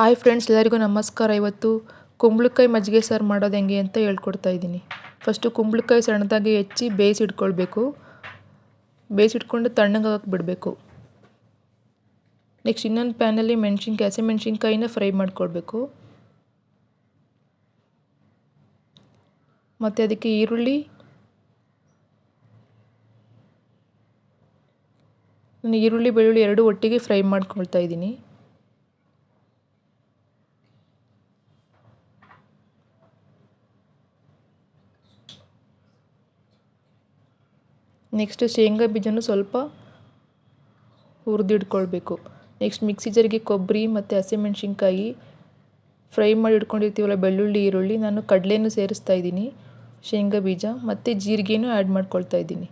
Hi friends, ಎಲ್ಲರಿಗೂ ನಮಸ್ಕಾರ. ಇವತ್ತು ಕುಂಬಳಕಾಯಿ ಮಜ್ಜಿಗೆ ಸಾರು ಮಾಡೋದು ಹೆಂಗೆ ಅಂತ ಹೇಳ್ಕೊಡ್ತಾ ಇದ್ದೀನಿ. ಫಸ್ಟು ಕುಂಬಳಕಾಯಿ ಸಣ್ಣದಾಗಿ ಹೆಚ್ಚಿ ಬೇಯಿಸಿಟ್ಕೊಳ್ಬೇಕು ಬೇಯಿಸಿಟ್ಕೊಂಡು ತಣ್ಣಗಾಗಕ್ಕೆ ಬಿಡಬೇಕು. ನೆಕ್ಸ್ಟ್ ಇನ್ನೊಂದು ಪ್ಯಾನಲ್ಲಿ ಮೆಣಸಿನ್ಕಾಯಿ ಹಸಿಮೆಣ್ಸಿನ್ಕಾಯಿನ ಫ್ರೈ ಮಾಡ್ಕೊಳ್ಬೇಕು. ಮತ್ತು ಅದಕ್ಕೆ ಈರುಳ್ಳಿ, ನಾನು ಈರುಳ್ಳಿ, ಬೆಳ್ಳುಳ್ಳಿ ಎರಡು ಒಟ್ಟಿಗೆ ಫ್ರೈ ಮಾಡ್ಕೊಳ್ತಾ ಇದ್ದೀನಿ. ನೆಕ್ಸ್ಟ್ ಶೇಂಗಾ ಬೀಜನೂ ಸ್ವಲ್ಪ ಹುರಿದಿಟ್ಕೊಳ್ಬೇಕು ನೆಕ್ಸ್ಟ್ ಮಿಕ್ಸಿ ಜರಿಗೆ ಕೊಬ್ಬರಿ ಮತ್ತು ಹಸಿಮೆಣ್ಸಿನ್ಕಾಯಿ ಫ್ರೈ ಮಾಡಿ ಇಟ್ಕೊಂಡಿರ್ತೀವಲ್ಲ, ಬೆಳ್ಳುಳ್ಳಿ, ಈರುಳ್ಳಿ, ನಾನು ಕಡಲೆನೂ ಸೇರಿಸ್ತಾ ಇದ್ದೀನಿ. ಶೇಂಗಾ ಬೀಜ ಮತ್ತು ಜೀರಿಗೆನೂ ಆ್ಯಡ್ ಮಾಡ್ಕೊಳ್ತಾ ಇದ್ದೀನಿ.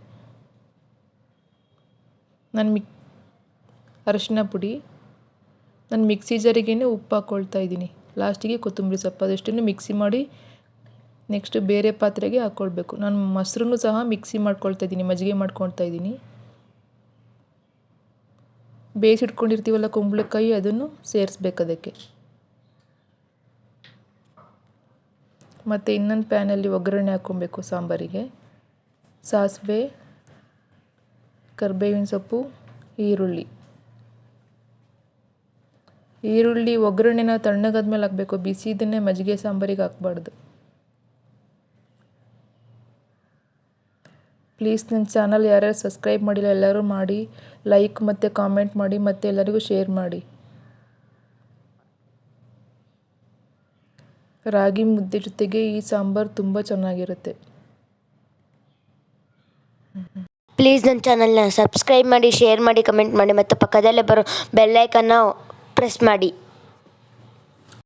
ನಾನು ಮಿಕ್ ಅರಶಿನ ಪುಡಿ, ನಾನು ಮಿಕ್ಸಿ ಜಾರಿಗೇ ಉಪ್ಪು ಹಾಕ್ಕೊಳ್ತಾ ಇದ್ದೀನಿ. ಲಾಸ್ಟಿಗೆ ಕೊತ್ತಂಬರಿ ಸೊಪ್ಪು, ಅದಷ್ಟನ್ನು ಮಿಕ್ಸಿ ಮಾಡಿ ನೆಕ್ಸ್ಟ್ ಬೇರೆ ಪಾತ್ರೆಗೆ ಹಾಕ್ಕೊಳ್ಬೇಕು ನಾನು ಮೊಸರನ್ನು ಸಹ ಮಿಕ್ಸಿ ಮಾಡ್ಕೊಳ್ತಾ ಇದ್ದೀನಿ, ಮಜ್ಜಿಗೆ ಮಾಡ್ಕೊಳ್ತಾ ಇದ್ದೀನಿ. ಬೇಯಿಸಿಟ್ಕೊಂಡಿರ್ತೀವಲ್ಲ ಕುಂಬಳಕಾಯಿ, ಅದನ್ನು ಸೇರಿಸ್ಬೇಕು ಅದಕ್ಕೆ. ಮತ್ತು ಇನ್ನೊಂದು ಪ್ಯಾನಲ್ಲಿ ಒಗ್ಗರಣೆ ಹಾಕ್ಕೊಬೇಕು ಸಾಂಬಾರಿಗೆ. ಸಾಸಿವೆ, ಕರಿಬೇವಿನ ಸೊಪ್ಪು, ಈರುಳ್ಳಿ. ಈರುಳ್ಳಿ ಒಗ್ಗರಣೆನ ತಣ್ಣಗಾದ್ಮೇಲೆ ಹಾಕಬೇಕು. ಬಿಸಿದನ್ನೇ ಮಜ್ಜಿಗೆ ಸಾಂಬಾರಿಗೆ ಹಾಕ್ಬಾರ್ದು. ಪ್ಲೀಸ್ ನನ್ನ ಚಾನಲ್ ಯಾರ್ಯಾರು ಸಬ್ಸ್ಕ್ರೈಬ್ ಮಾಡಿಲ್ಲ ಎಲ್ಲರೂ ಮಾಡಿ ಲೈಕ್ ಮತ್ತು ಕಾಮೆಂಟ್ ಮಾಡಿ ಮತ್ತು ಎಲ್ಲರಿಗೂ ಶೇರ್ ಮಾಡಿ. ರಾಗಿ ಮುದ್ದೆ ಜೊತೆಗೆ ಈ ಸಾಂಬಾರು ತುಂಬ ಚೆನ್ನಾಗಿರುತ್ತೆ. ಪ್ಲೀಸ್ ನನ್ನ ಚಾನಲ್ನ ಸಬ್ಸ್ಕ್ರೈಬ್ ಮಾಡಿ ಶೇರ್ ಮಾಡಿ ಕಮೆಂಟ್ ಮಾಡಿ ಮತ್ತು ಪಕ್ಕದಲ್ಲೇ ಬರೋ ಬೆಲ್ಲೈಕನ್ನ ಪ್ರೆಸ್ ಮಾಡಿ.